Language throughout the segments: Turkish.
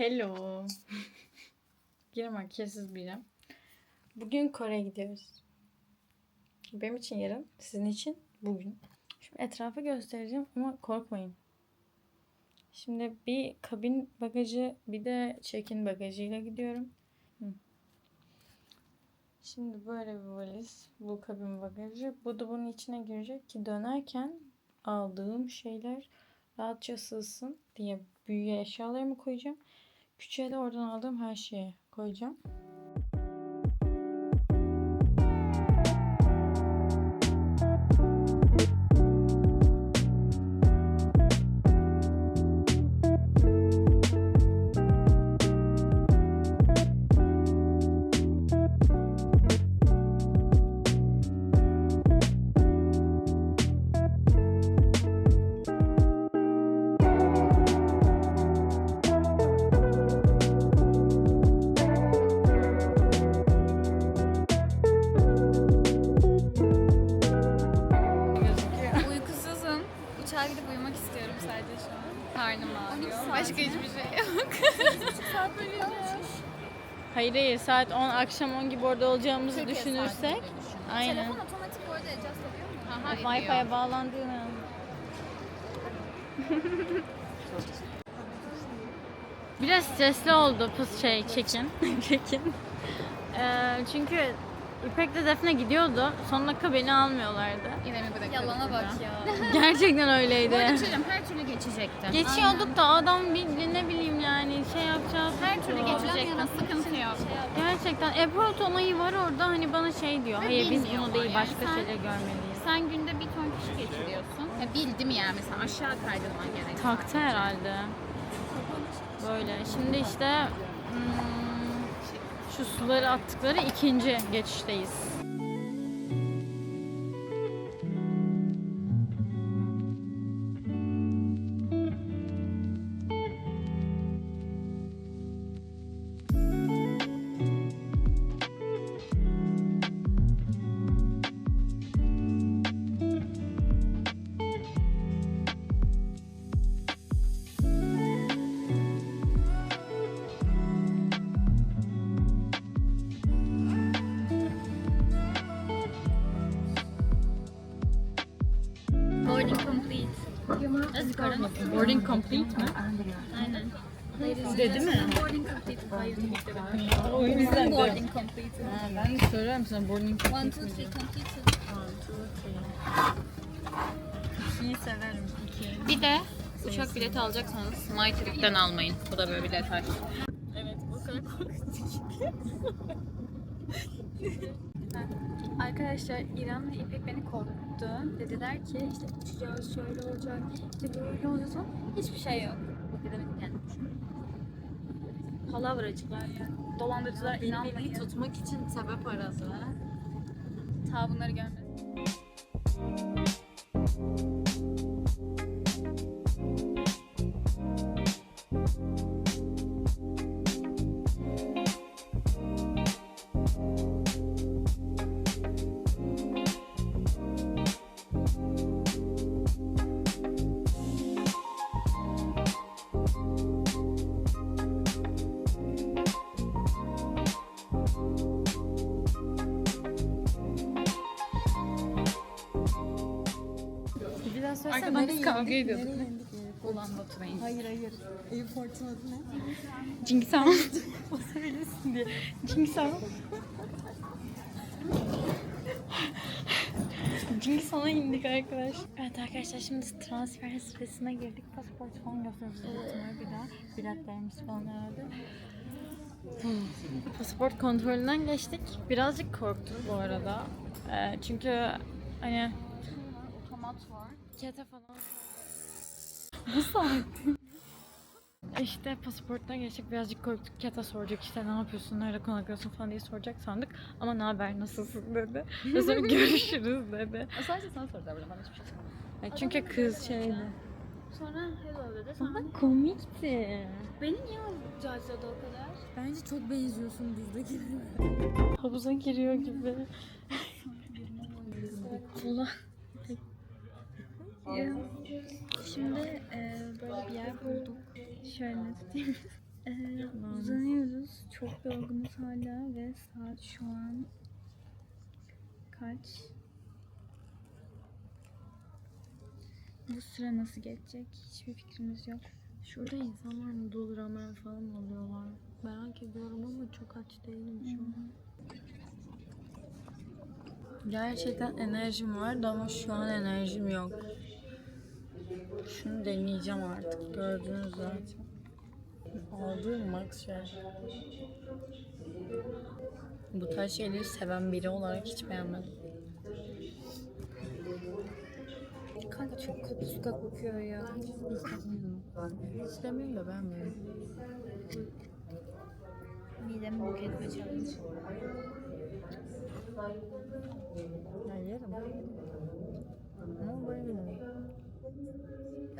Hello. Yine makyajsız birim. Bugün Kore'ye gidiyoruz. Benim için yarın, sizin için bugün. Şimdi etrafı göstereceğim ama korkmayın. Şimdi bir kabin bagajı, bir de check-in bagajıyla gidiyorum. Şimdi böyle bir valiz, bu kabin bagajı. Bu da bunun içine girecek ki dönerken aldığım şeyler rahatça sığsın diye büyüye eşyalarımı koyacağım. Küçüğe de oradan aldığım her şeyi koyacağım. Akşam 10 gibi orada olacağımızı Türkiye düşünürsek aynen. Telefon otomatik bu arada adjust ediyor mu? Wi-Fi'ye bağlandığını Biraz stresli oldu pus şey çekin. çekin. Ee, çünkü İpek de Defne gidiyordu. Son dakika beni almıyorlardı. Yine mi bırakıyorduk Yalana bak ya. Gerçekten Bu öyleydi. arada bir şey diyeceğim, her türlü geçecekti. Geçiyorduk da adam bir, ne bileyim yani şey yapacağız. Her türlü geçecekti. Sıkıntı yok. Gerçekten airport onayı var orada hani bana şey diyor. Ve Hayır biz bunu değil yani. başka Sen- şeyler görmeliyiz. Sen günde bir ton kişi geçiriyorsun. Ya bildim yani mesela aşağı kaydırman gerek. Taktı herhalde. Böyle. Şimdi işte hmm, şu suları attıkları ikinci geçişteyiz. Boarding complete mi? Aynen. Dedi mi? Boarding complete. Hayır. O yüzden Boarding complete. Ben de söylerim sana boarding complete. One, two, three complete. İkiyi severim. İki. Bir de uçak bileti alacaksanız MyTrip'ten almayın. Bu da böyle bir detay. Evet o kadar korkutucu. Arkadaşlar İran ve İpek beni korkuttu. Dediler ki işte uçacağız şöyle olacak, işte böyle olacak. Hiçbir şey yok. Dedim yani. Palavracılar yani. Dolandırıcılar inanmayın. tutmak için sebep arası. Ta bunları görmedim. Bir daha söylesene. Arkadan biz kavga indik? ediyorduk. Nereye indik? Ulan Baturay'ın. Hayır hayır. Airport'un adı ne? O söylesin diye. Cengiz Han'a indik arkadaş. Evet arkadaşlar şimdi transfer sitesine girdik. Pasaport falan gösteriyoruz. Evet. Bir daha biletlerimiz falan herhalde. Pasaport kontrolünden geçtik. Birazcık korktum bu arada. Ee, çünkü hani Otomat var. Kete falan. Bu saat. İşte pasaporttan geçtik birazcık korktuk. Kete soracak işte ne yapıyorsun, nerede konaklıyorsun falan diye soracak sandık. Ama ne haber, nasılsın dedi. Ve sonra görüşürüz dedi. Sadece sana sordular burada bana hiçbir şey. Ay, çünkü kız şeydi. Sonra hello dedi. Sonra Ama komikti. beni niye cazladı o kadar? Bence çok benziyorsun bizdeki. Havuza giriyor gibi. Allah. Şimdi e, böyle bir yer bulduk. Şöyle tutayım. Ee, uzanıyoruz. Çok yorgunuz hala ve saat şu an kaç? Bu süre nasıl geçecek? Hiçbir fikrimiz yok. Şurada insanlar noodle ramen falan alıyorlar. Merak ediyorum ama çok aç değilim şu an. Gerçekten enerjim vardı ama şu an enerjim yok. Şunu deneyeceğim artık. Gördünüz zaten. Aldığım max şey. Bu tarz şeyleri seven biri olarak hiç beğenmedim. Kanka çok kötü suka kokuyor ya. İstemiyorum da beğenmiyorum. Midemi bok etme challenge. Ya yerim. Ama bayılmıyorum.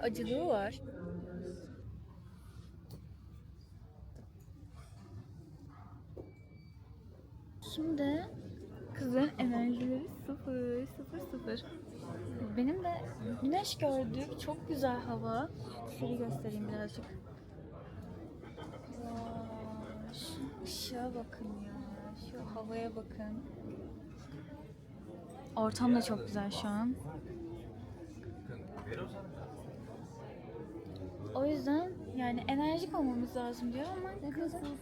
Acılığı var. Şimdi kızın enerjileri sıfır, sıfır, sıfır. Benim de güneş gördük. Çok güzel hava. Şöyle göstereyim birazcık. Şu ışığa bakın ya. Şu havaya bakın. Ortam da çok güzel şu an. O yüzden yani enerjik olmamız lazım diyor ama kızım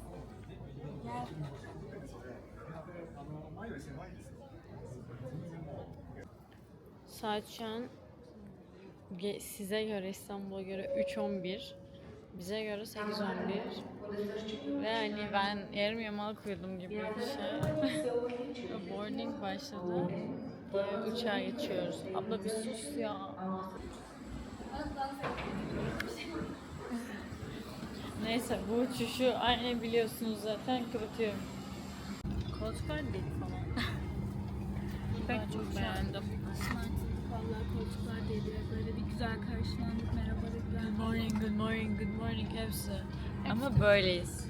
Saat şu an size göre İstanbul'a göre 3.11. Bize göre 8.11. Ve hani ben yarım yamalak uyudum gibi bir şey. Boarding başladı. Diye uçağa geçiyoruz. Abla bir sus ya. Neyse bu uçuşu aynı biliyorsunuz zaten kapatıyorum. Koltuklar değil falan. Ben çok beğendim. Vallahi koltuklar direkt böyle bir güzel karşılandık. Merhaba dediler. Good morning, good morning, good morning hepsi. Ama böyleyiz.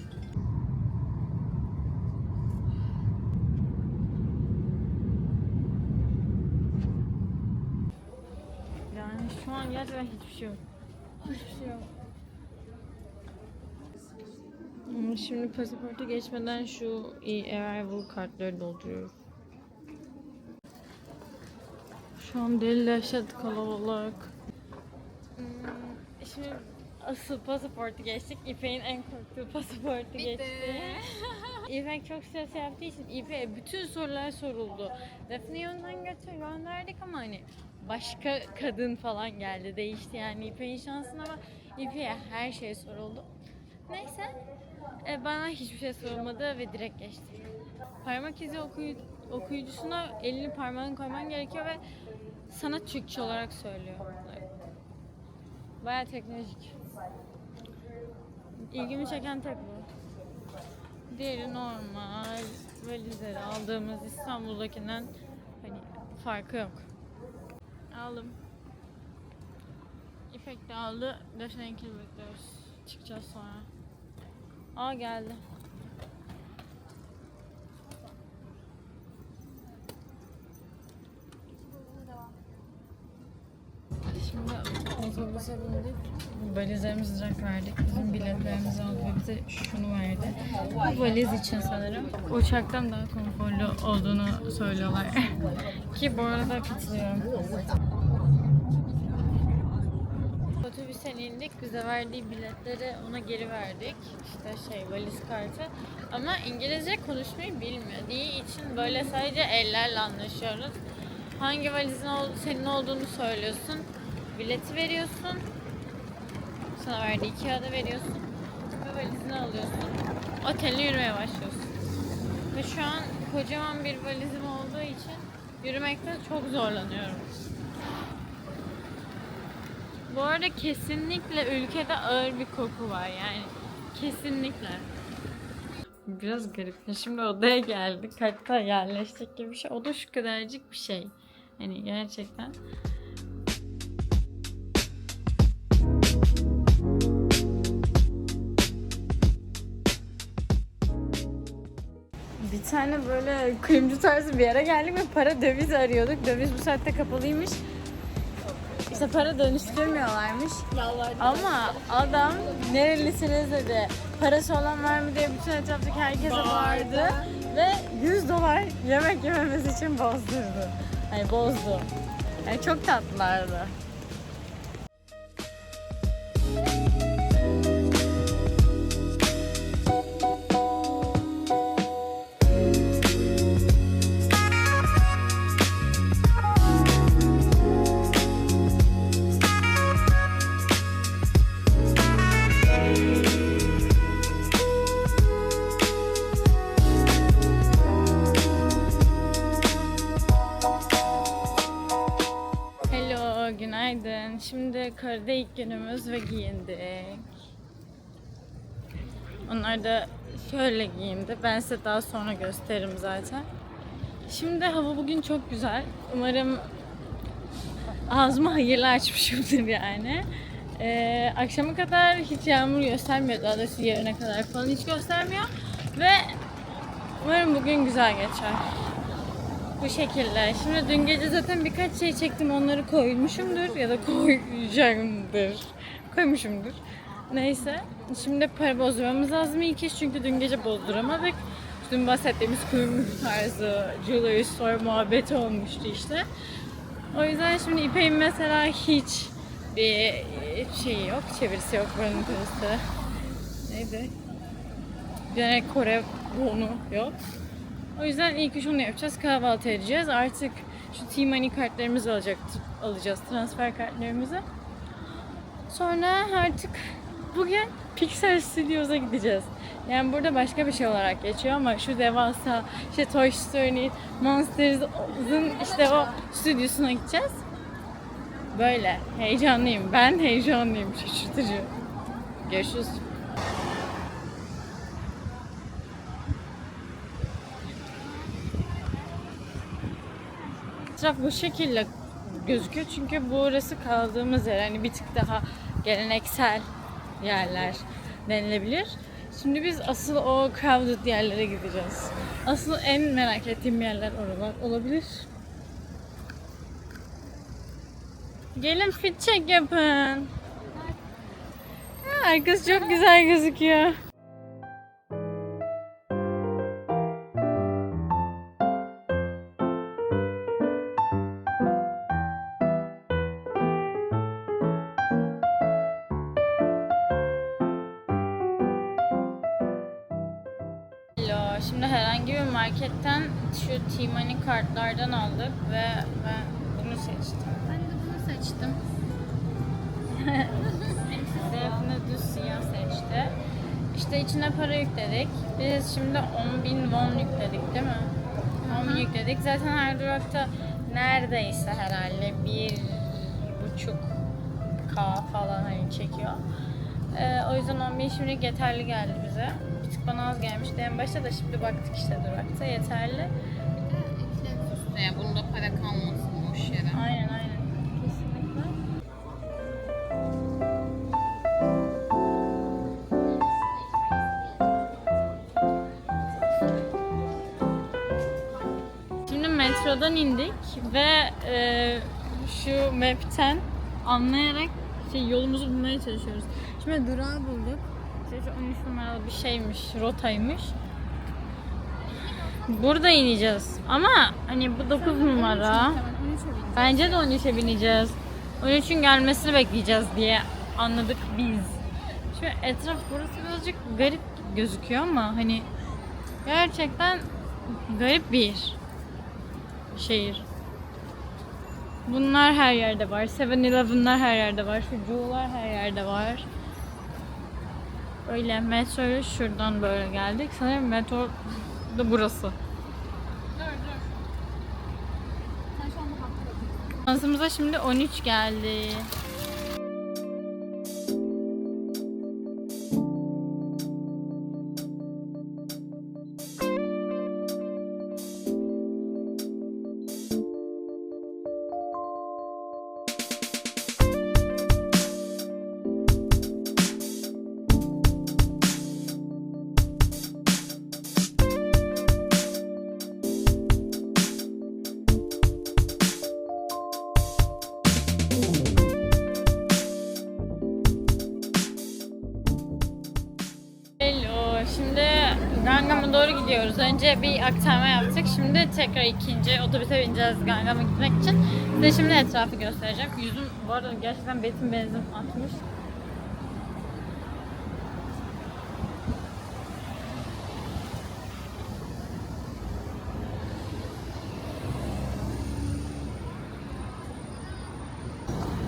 Yani şu an gerçekten hiçbir şey yok. Hiçbir şey yok. Ama Şimdi pasaportu geçmeden şu e-arrival kartları dolduruyoruz. Şu an deli dehşet kalabalık. Hmm, Şimdi asıl pasaportu geçtik. İpek'in en korktuğu pasaportu geçti. İpek çok stres yaptığı için İpek'e bütün sorular soruldu. Defne'yi önden götür gönderdik ama hani başka kadın falan geldi. Değişti yani İpek'in şansına ama İpek'e her şey soruldu. Neyse e, bana hiçbir şey sorulmadı ve direkt geçtim. Parmak izi okuy okuyucusuna elini parmağını koyman gerekiyor ve sana Türkçe olarak söylüyor. Baya teknolojik. İlgimi çeken tek bu. Diğeri normal valizleri aldığımız İstanbul'dakinden hani farkı yok. Aldım. İpek de aldı. Defne'ninkini bekliyoruz. Çıkacağız sonra. Aa geldi. Şimdi otobüse bindik. Valizlerimizi direkt verdik. Bizim biletlerimizi aldı ve bize şunu verdi. Bu valiz için sanırım. Uçaktan daha konforlu olduğunu söylüyorlar. Ki bu arada katılıyorum. Otobüsten indik. Bize verdiği biletleri ona geri verdik. İşte şey valiz kartı. Ama İngilizce konuşmayı bilmediği için böyle sadece ellerle anlaşıyoruz. Hangi valizin senin olduğunu söylüyorsun. Bileti veriyorsun. Sana verdiği kağıdı veriyorsun. Ve valizini alıyorsun. Oteline yürümeye başlıyorsun. Ve şu an kocaman bir valizim olduğu için yürümekte çok zorlanıyorum. Bu arada kesinlikle ülkede ağır bir koku var yani. Kesinlikle. Biraz garip. Şimdi odaya geldik. Hatta yerleştik gibi bir şey. O da şu kadarcık bir şey. Hani gerçekten. Tane böyle kuyumcu tarzı bir yere geldik ve para döviz arıyorduk. Döviz bu saatte kapalıymış. İşte para dönüştürmüyorlarmış. Ama adam nerelisiniz dedi. Parası olan var mı diye bütün etraftaki herkese bağırdı. Ve 100 dolar yemek yememiz için bozdurdu. Hani bozdu. Yani çok tatlılardı. Şimdi karada ilk günümüz ve giyindik. Onlar da şöyle giyindi. Ben size daha sonra gösteririm zaten. Şimdi hava bugün çok güzel. Umarım ağzımı hayırlı açmışımdır yani. Ee, akşama kadar hiç yağmur göstermiyor. Daha doğrusu yarına kadar falan hiç göstermiyor. Ve umarım bugün güzel geçer. Bu şekilde. Şimdi dün gece zaten birkaç şey çektim. Onları koymuşumdur ya da koyacağımdır. Koymuşumdur. Neyse. Şimdi para bozdurmamız lazım ilk iş çünkü dün gece bozduramadık. Dün bahsettiğimiz kuyumcu tarzı jewelry store muhabbeti olmuştu işte. O yüzden şimdi İpek'in mesela hiç bir şeyi yok, çevirisi yok buranın karısı. Neydi? Gene Kore wonu yok. O yüzden ilk iş onu yapacağız. Kahvaltı edeceğiz. Artık şu T-Money kartlarımızı alacak, alacağız. Transfer kartlarımızı. Sonra artık bugün Pixar Studios'a gideceğiz. Yani burada başka bir şey olarak geçiyor ama şu devasa işte Toy Story, Monsters'ın işte o stüdyosuna gideceğiz. Böyle. Heyecanlıyım. Ben heyecanlıyım. Şaşırtıcı. Görüşürüz. Etraf bu şekilde gözüküyor çünkü burası kaldığımız yer. Hani bir tık daha geleneksel yerler denilebilir. Şimdi biz asıl o crowded yerlere gideceğiz. Asıl en merak ettiğim yerler oralar olabilir. Gelin fit check yapın. Ha, Arkası çok güzel gözüküyor. Şimdi herhangi bir marketten şu T-Money kartlardan aldık ve ben bunu seçtim. Ben de bunu seçtim. Defne düz siyah seçti. İşte içine para yükledik. Biz şimdi 10.000 won yükledik değil mi? 10 bin yükledik. Zaten her durakta neredeyse herhalde bir buçuk K falan hani çekiyor. Ee, o yüzden 10 bin şimdilik yeterli geldi bize. Bir tık bana az gelmişti en başta da şimdi baktık işte durakta yeterli. İşte üstüne ya bunda para kalmasın boş yere. Aynen aynen. Kesinlikle. Şimdi metrodan indik ve e, şu map'ten anlayarak şey yolumuzu bulmaya çalışıyoruz. Şimdi durağı bulduk. Şu 13 numaralı bir şeymiş, rotaymış. Burada ineceğiz. Ama hani bu 9 numara. Bence de 13'e bineceğiz. 13'ün gelmesini bekleyeceğiz diye anladık biz. Şimdi etraf burası birazcık garip gözüküyor ama hani gerçekten garip bir şehir. Bunlar her yerde var. 7-Eleven'lar her yerde var. Şu Jewel'lar her yerde var. Öyle metroyla şuradan böyle geldik. Sanırım metro da burası. Şansımıza şimdi 13 geldi. Gangam'a doğru gidiyoruz. Önce bir aktarma yaptık. Şimdi tekrar ikinci otobüse bineceğiz Gangam'a gitmek için. Size şimdi etrafı göstereceğim. Yüzüm bu arada gerçekten betim benzin atmış.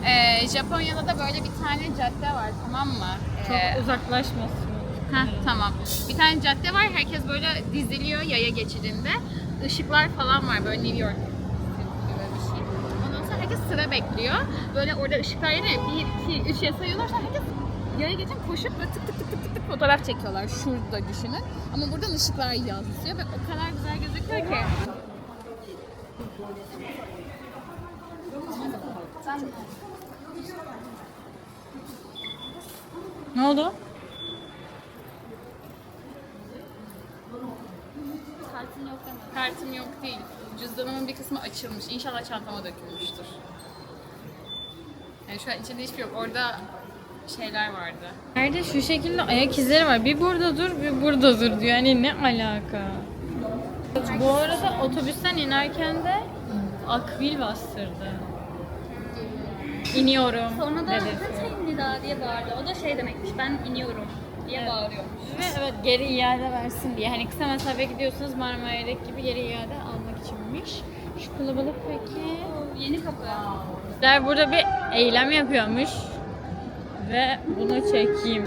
Ee, Japonya'da da böyle bir tane cadde var tamam mı? Çok Ee, uzaklaşmasın. Heh, tamam. Bir tane cadde var. Herkes böyle diziliyor yaya geçidinde. Işıklar falan var böyle New York gibi bir şey. Ondan sonra herkes sıra bekliyor. Böyle orada ışıklar yine 1, 2, 3 diye sayıyorlar. Sonra herkes yaya geçin koşup böyle tık tık tık tık tık tık fotoğraf çekiyorlar. Şurada düşünün. Ama buradan ışıklar yansıyor ve o kadar güzel gözüküyor ki. Ne oldu? Kartım yok Kartım yok değil. Cüzdanımın bir kısmı açılmış. İnşallah çantama dökülmüştür. Yani şu an içinde hiçbir yok. Orada şeyler vardı. Nerede şu şekilde ayak izleri var. Bir burada dur, bir burada dur diyor. Yani ne alaka? Bu arada otobüsten inerken de akbil bastırdı. İniyorum. Sonra da dedi. kaç nida diye bağırdı. O da şey demekmiş ben iniyorum diye Evet. bağırıyormuş. Ve evet geri iade versin diye. Hani kısa mesafe gidiyorsunuz Marmara'daki gibi geri iade almak içinmiş. Şu kalabalık peki. Yeni kapı. Der burada bir eylem yapıyormuş. Ve bunu çekeyim.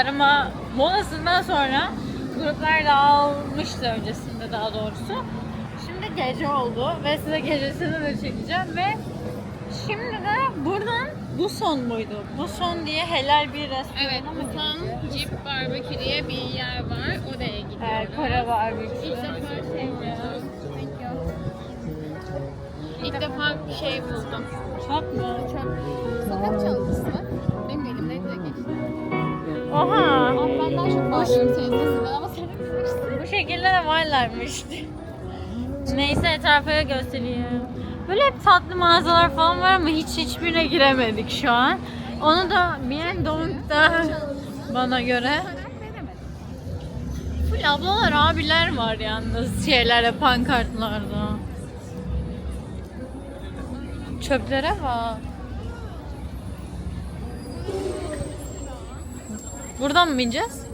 Arama molasından sonra gruplar dağılmıştı öncesinde daha doğrusu. Şimdi gece oldu ve size gecesini de çekeceğim ve Şimdi de buradan bu son muydu? Bu son diye helal bir restoran Evet, mı Busan gideceğiz? Jeep Barbecue diye bir yer var. Oraya Ee, gidiyoruz. Kore barbekü. İlk defa şey buldum. İlk defa bir şey buldum. Çok mu? Sokak çalgısı. Oha! Daha çok bağırıyorum senin sesinden ama bilirsin. Bu şekilde de varlarmış. Neyse etrafı göstereyim. Böyle hep tatlı mağazalar falan var ama hiç hiçbirine giremedik şu an. Onu da Bien Dong'da bana göre. Full ablalar abiler var yalnız şeylerde pankartlarda. Çöplere bak. Buradan mı bineceğiz?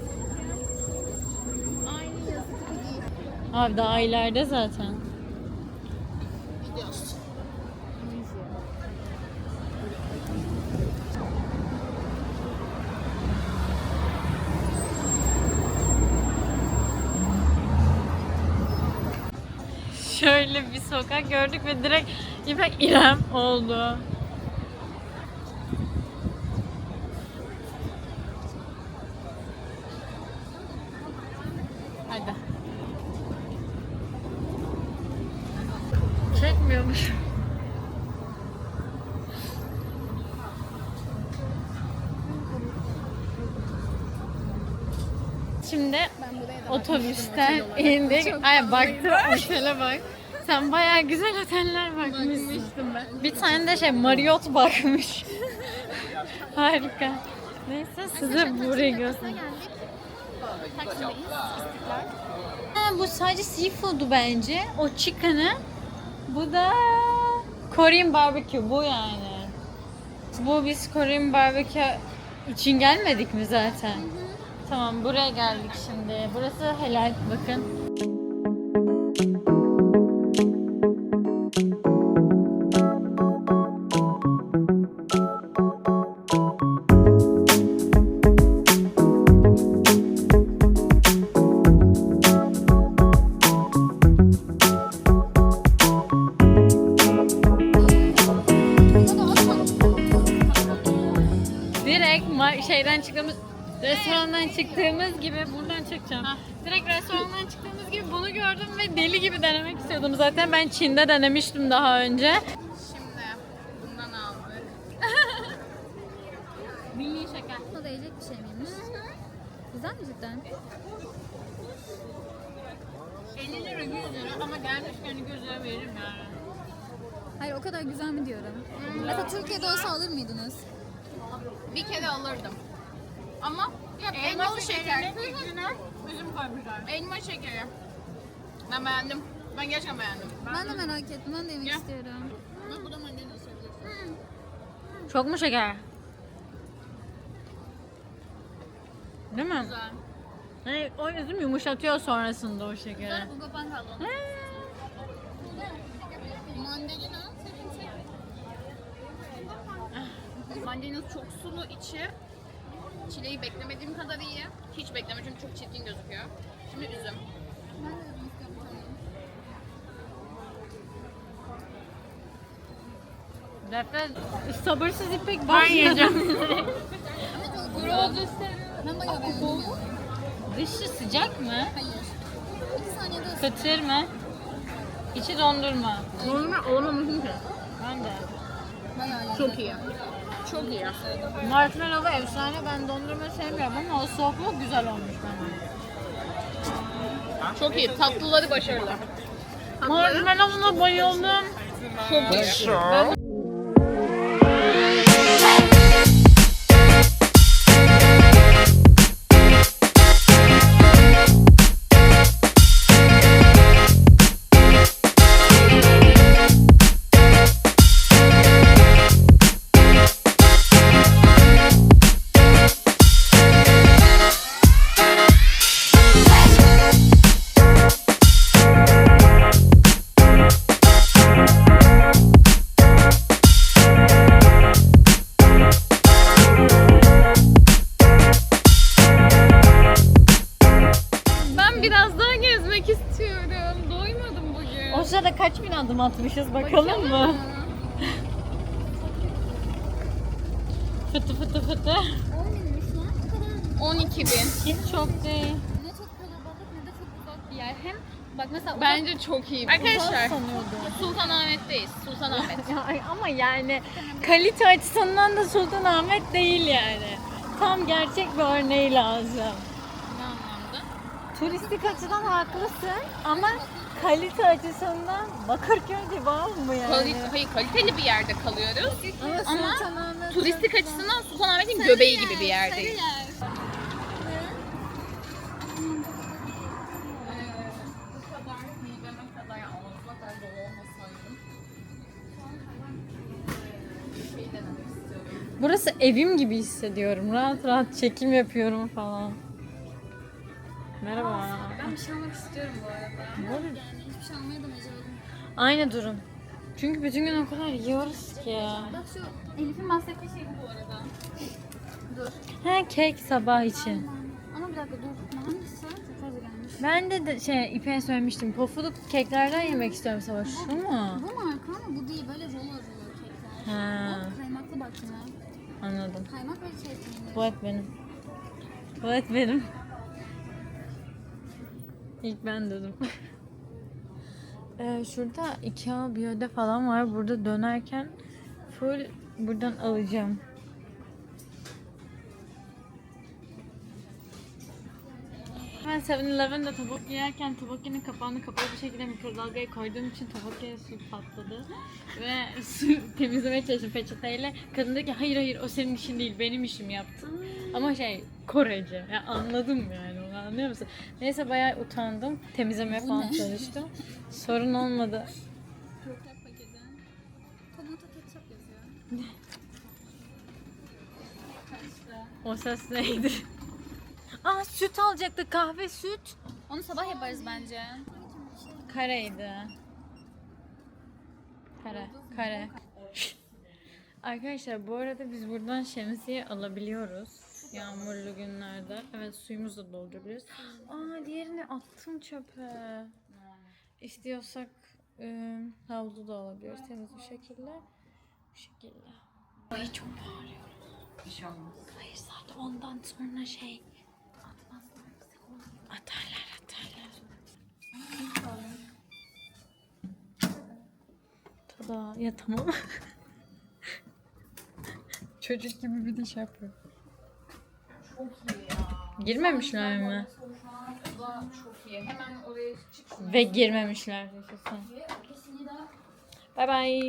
Abi daha ileride zaten. Şöyle bir sokak gördük ve direkt İpek İrem oldu. Otobüsten indik. Ay baktım otele bak. Sen bayağı güzel oteller bakmışsın. ben. Bir tane de şey Marriott bakmış. Harika. Neyse size burayı göstereyim. Ha, bu sadece seafood'u bence. O chicken'ı. Bu da Korean barbecue bu yani. Bu biz Korean barbecue için gelmedik mi zaten? Tamam buraya geldik şimdi. Burası helal bakın. Direkt şeyden çıktığımız restorandan çıktığımız gibi buradan çıkacağım. Direkt restorandan çıktığımız gibi bunu gördüm ve deli gibi denemek istiyordum. Zaten ben Çin'de denemiştim daha önce. Şimdi bundan aldık. Milli şeker. O da yiyecek bir şey miymiş? Güzel mi cidden? 50 lira 100 lira ama gelmişken 100 lira veririm yani. Hayır o kadar güzel mi diyorum. Mesela Türkiye'de olsa alır mıydınız? Bir kere alırdım. Ama elmalı şeker. Üzüm koymuşlar. Elma şekeri. Ben beğendim. Ben gerçekten beğendim. Ben de merak ettim. Ben de yemek Gel. istiyorum. Bak bu da mandalina sevgilisi. Çok mu şeker? Değil mi? Güzel. Hani o üzüm yumuşatıyor sonrasında o şekeri. Sonra bu kapan kaldı. Mandalina. Mandalina çok sulu içi. Çileği beklemediğim kadar iyi. Hiç bekleme çünkü çok çirkin gözüküyor. Şimdi üzüm. Defne sabırsız İpek ben yiyeceğim. Ben bayağı beğendim. Dışı sıcak mı? Hayır. İki saniyede ısın. Kıtır mı? İçi dondurma. Normal olmamışım ki. Ben de. Bayağı iyi. Çok iyi. Çok iyi. Marshmallow efsane. Ben dondurma sevmiyorum ama o soğukluk güzel olmuş bence. Çok iyi. Tatlıları başarılı. Marshmallow'una bayıldım. Çok iyi. Ben biraz daha gezmek istiyorum. Doymadım bugün. O sırada kaç bin adım atmışız bakalım mı? Fıtı fıtı fıtı. 10 binmiş lan. O kadar 12 bin. Hiç çok değil. ne çok kalabalık ne de çok uzak bir yer. Hem bak mesela Bence çok iyi. Arkadaşlar. Sultanahmet'teyiz. Sultanahmet. Ama yani kalite açısından da Sultanahmet değil yani. Tam gerçek bir örneği lazım. Turistik açıdan haklısın ama kalite açısından Bakırköy gibi mı yani? Kali- hayır, kaliteli bir yerde kalıyoruz. ama, Ama Turistik açısından Sultanahmet'in göbeği gibi bir yerdeyiz. Burası evim gibi hissediyorum. Rahat rahat çekim yapıyorum falan. Merhaba. Ben bir şey almak istiyorum bu arada. Olur. Yani hiçbir şey almaya da mecburum. Aynı durum. Çünkü bütün gün o kadar yiyoruz ki. Bak şu Elif'in bahsettiği şey bu arada. Dur. He kek sabah için. Ama bir dakika dur. Hangisi? Çok fazla gelmiş. Ben de, de şey İpek'e söylemiştim. Pofuduk keklerden yemek istiyorum sabah. Şu mu? Bu marka ama bu değil. Böyle roller roller kekler. Ha, kaymaklı bak şuna. anladım. Kaymak ve şey peyniri. Bu et benim. Bu et benim. İlk ben dedim. ee, şurada Ikea Bio'da falan var. Burada dönerken full buradan alacağım. Ben 7-Eleven'de tabak yerken tabakinin kapağını kapalı bir şekilde mikrodalgaya koyduğum için tabakaya su patladı. Ve su temizlemeye çalıştım peçeteyle. Kadın dedi ki hayır hayır o senin işin değil benim işim yaptım. Ama şey Korece. Ya anladım yani anlıyor musun? Neyse bayağı utandım. Temizlemeye falan çalıştım. Sorun olmadı. Kroket paketi. Tomato ketçap yazıyor. Kaçtı. O ses neydi? Aa süt alacaktık kahve süt. Onu sabah yaparız bence. Kareydi. Kare. Kare. Arkadaşlar bu arada biz buradan şemsiye alabiliyoruz. Yağmurlu günlerde. Evet suyumuzu da doldurabiliyoruz. Aa diğerini attım çöpe. İstiyorsak e, havlu da alabiliyoruz temiz bir şekilde. Bu şekilde. Ay çok bağırıyor. Bir şey olmaz. Hayır zaten ondan sonra şey atmazlar bize onu. Atarlar atarlar. Tada. Ya tamam. Çocuk gibi bir diş yapıyor. Çok iyi ya. Girmemişler mi? Çok iyi. Hemen oraya çık. Ve girmemişler. Bay bay.